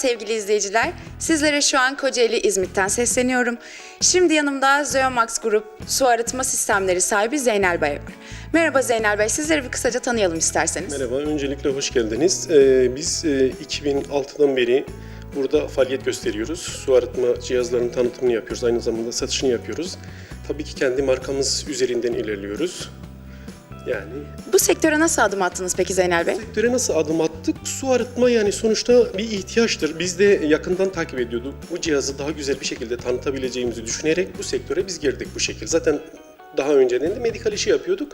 sevgili izleyiciler. Sizlere şu an Kocaeli İzmit'ten sesleniyorum. Şimdi yanımda Zeomax Grup su arıtma sistemleri sahibi Zeynel Bey var. Merhaba Zeynel Bey, sizleri bir kısaca tanıyalım isterseniz. Merhaba, öncelikle hoş geldiniz. Ee, biz e, 2006'dan beri burada faaliyet gösteriyoruz. Su arıtma cihazlarının tanıtımını yapıyoruz, aynı zamanda satışını yapıyoruz. Tabii ki kendi markamız üzerinden ilerliyoruz. Yani Bu sektöre nasıl adım attınız peki Zeynel Bey? sektöre nasıl adım attık? Su arıtma yani sonuçta bir ihtiyaçtır. Biz de yakından takip ediyorduk. Bu cihazı daha güzel bir şekilde tanıtabileceğimizi düşünerek bu sektöre biz girdik bu şekilde. Zaten daha önceden de medikal işi yapıyorduk.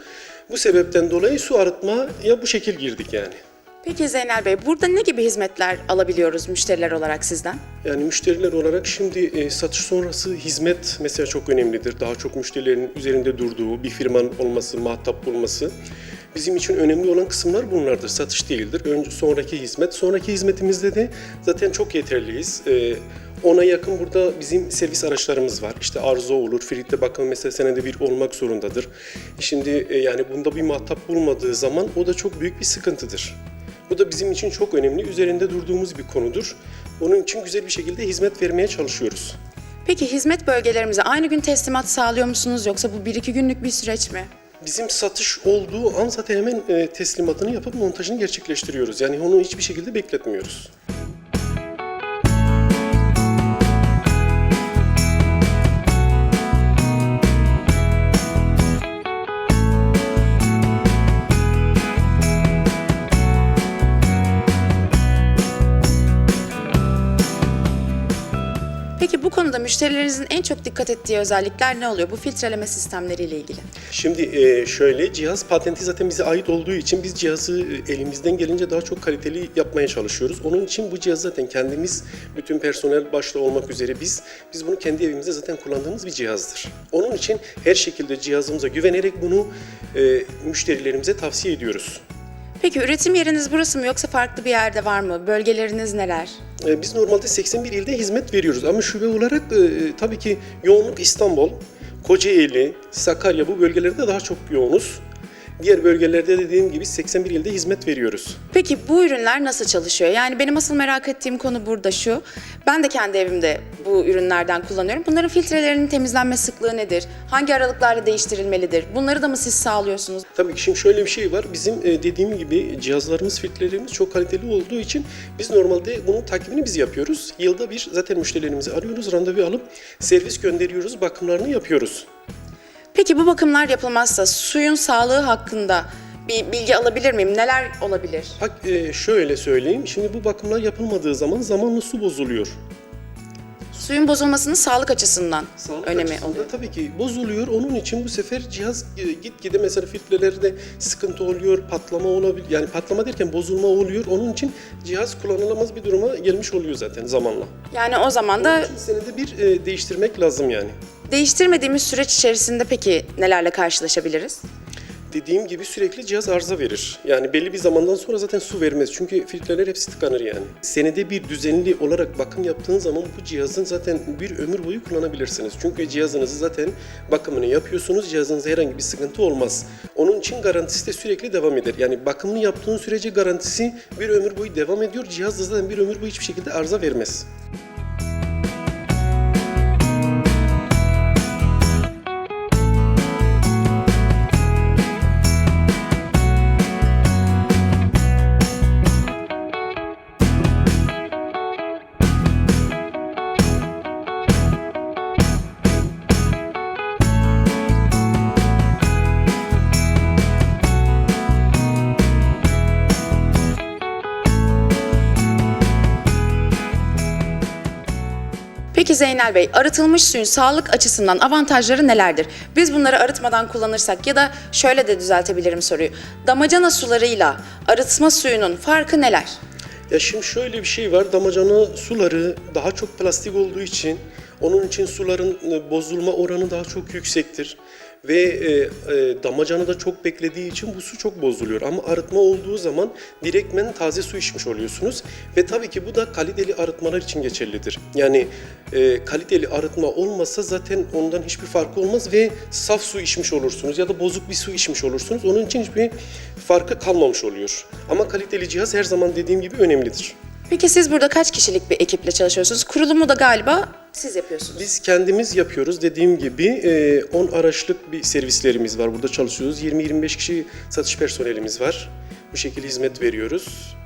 Bu sebepten dolayı su arıtmaya bu şekil girdik yani. Peki Zeynel Bey, burada ne gibi hizmetler alabiliyoruz müşteriler olarak sizden? Yani müşteriler olarak şimdi e, satış sonrası hizmet mesela çok önemlidir. Daha çok müşterilerin üzerinde durduğu bir firmanın olması, muhatap olması. Bizim için önemli olan kısımlar bunlardır. Satış değildir. Önce sonraki hizmet. Sonraki hizmetimizde de zaten çok yeterliyiz. E, ona yakın burada bizim servis araçlarımız var. İşte arıza olur, fritte bakım mesela senede bir olmak zorundadır. Şimdi e, yani bunda bir muhatap bulmadığı zaman o da çok büyük bir sıkıntıdır. Bu da bizim için çok önemli, üzerinde durduğumuz bir konudur. Onun için güzel bir şekilde hizmet vermeye çalışıyoruz. Peki hizmet bölgelerimize aynı gün teslimat sağlıyor musunuz yoksa bu bir iki günlük bir süreç mi? Bizim satış olduğu an zaten hemen e, teslimatını yapıp montajını gerçekleştiriyoruz. Yani onu hiçbir şekilde bekletmiyoruz. Müşterilerinizin en çok dikkat ettiği özellikler ne oluyor bu filtreleme sistemleriyle ilgili? Şimdi e, şöyle cihaz patenti zaten bize ait olduğu için biz cihazı e, elimizden gelince daha çok kaliteli yapmaya çalışıyoruz. Onun için bu cihaz zaten kendimiz bütün personel başta olmak üzere biz biz bunu kendi evimizde zaten kullandığımız bir cihazdır. Onun için her şekilde cihazımıza güvenerek bunu e, müşterilerimize tavsiye ediyoruz. Peki üretim yeriniz burası mı yoksa farklı bir yerde var mı? Bölgeleriniz neler? E, Biz normalde 81 ilde hizmet veriyoruz ama şube olarak e, tabii ki yoğunluk İstanbul, Kocaeli, Sakarya bu bölgelerde daha çok yoğunuz. Diğer bölgelerde dediğim gibi 81 ilde hizmet veriyoruz. Peki bu ürünler nasıl çalışıyor? Yani benim asıl merak ettiğim konu burada şu. Ben de kendi evimde bu ürünlerden kullanıyorum. Bunların filtrelerinin temizlenme sıklığı nedir? Hangi aralıklarla değiştirilmelidir? Bunları da mı siz sağlıyorsunuz? Tabii ki şimdi şöyle bir şey var. Bizim e, dediğim gibi cihazlarımız, filtrelerimiz çok kaliteli olduğu için biz normalde bunun takibini biz yapıyoruz. Yılda bir zaten müşterilerimizi arıyoruz, randevu alıp servis gönderiyoruz, bakımlarını yapıyoruz. Peki bu bakımlar yapılmazsa suyun sağlığı hakkında bir bilgi alabilir miyim? Neler olabilir? Bak e, şöyle söyleyeyim. Şimdi bu bakımlar yapılmadığı zaman zamanla su bozuluyor. Suyun bozulmasının sağlık açısından Sağlık önemi açısından oluyor. Tabii ki bozuluyor. Onun için bu sefer cihaz e, gitgide mesela filtrelerde sıkıntı oluyor, patlama olabilir. Yani patlama derken bozulma oluyor. Onun için cihaz kullanılamaz bir duruma gelmiş oluyor zaten zamanla. Yani o zaman da için senede bir e, değiştirmek lazım yani. değiştirmediğimiz süreç içerisinde peki nelerle karşılaşabiliriz? Dediğim gibi sürekli cihaz arıza verir. Yani belli bir zamandan sonra zaten su vermez. Çünkü filtreler hepsi tıkanır yani. Senede bir düzenli olarak bakım yaptığın zaman bu cihazın zaten bir ömür boyu kullanabilirsiniz. Çünkü cihazınızı zaten bakımını yapıyorsunuz. Cihazınızda herhangi bir sıkıntı olmaz. Onun için garantisi de sürekli devam eder. Yani bakımını yaptığın sürece garantisi bir ömür boyu devam ediyor. Cihaz da zaten bir ömür boyu hiçbir şekilde arıza vermez. Peki Zeynel Bey, arıtılmış suyun sağlık açısından avantajları nelerdir? Biz bunları arıtmadan kullanırsak ya da şöyle de düzeltebilirim soruyu. Damacana sularıyla arıtma suyunun farkı neler? Ya şimdi şöyle bir şey var. Damacana suları daha çok plastik olduğu için onun için suların e, bozulma oranı daha çok yüksektir. Ve e, e, damacanı da çok beklediği için bu su çok bozuluyor. Ama arıtma olduğu zaman direktmen taze su içmiş oluyorsunuz. Ve tabii ki bu da kaliteli arıtmalar için geçerlidir. Yani e, kaliteli arıtma olmasa zaten ondan hiçbir farkı olmaz ve saf su içmiş olursunuz ya da bozuk bir su içmiş olursunuz. Onun için hiçbir farkı kalmamış oluyor. Ama kaliteli cihaz her zaman dediğim gibi önemlidir. Peki siz burada kaç kişilik bir ekiple çalışıyorsunuz? Kurulumu da galiba siz yapıyorsunuz. Biz kendimiz yapıyoruz. Dediğim gibi e, 10 araçlık bir servislerimiz var. Burada çalışıyoruz. 20-25 kişi satış personelimiz var. Bu şekilde hizmet veriyoruz.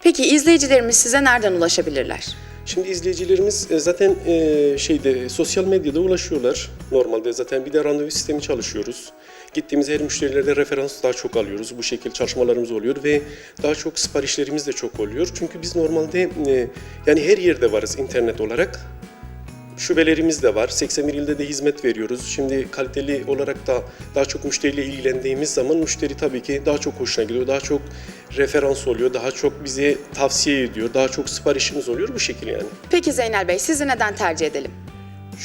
Peki izleyicilerimiz size nereden ulaşabilirler? Şimdi izleyicilerimiz e, zaten e, şeyde sosyal medyada ulaşıyorlar. Normalde zaten bir de randevu sistemi çalışıyoruz. Gittiğimiz her müşterilerde referans daha çok alıyoruz. Bu şekilde çalışmalarımız oluyor ve daha çok siparişlerimiz de çok oluyor. Çünkü biz normalde e, yani her yerde varız internet olarak. Şubelerimiz de var. 81 ilde de hizmet veriyoruz. Şimdi kaliteli olarak da daha çok müşteriyle ilgilendiğimiz zaman müşteri tabii ki daha çok hoşuna gidiyor. Daha çok referans oluyor. Daha çok bize tavsiye ediyor. Daha çok siparişimiz oluyor bu şekilde yani. Peki Zeynel Bey sizi neden tercih edelim?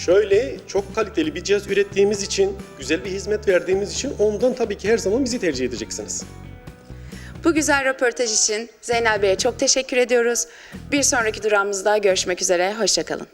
Şöyle çok kaliteli bir cihaz ürettiğimiz için, güzel bir hizmet verdiğimiz için ondan tabii ki her zaman bizi tercih edeceksiniz. Bu güzel röportaj için Zeynel Bey'e çok teşekkür ediyoruz. Bir sonraki durağımızda görüşmek üzere. Hoşçakalın.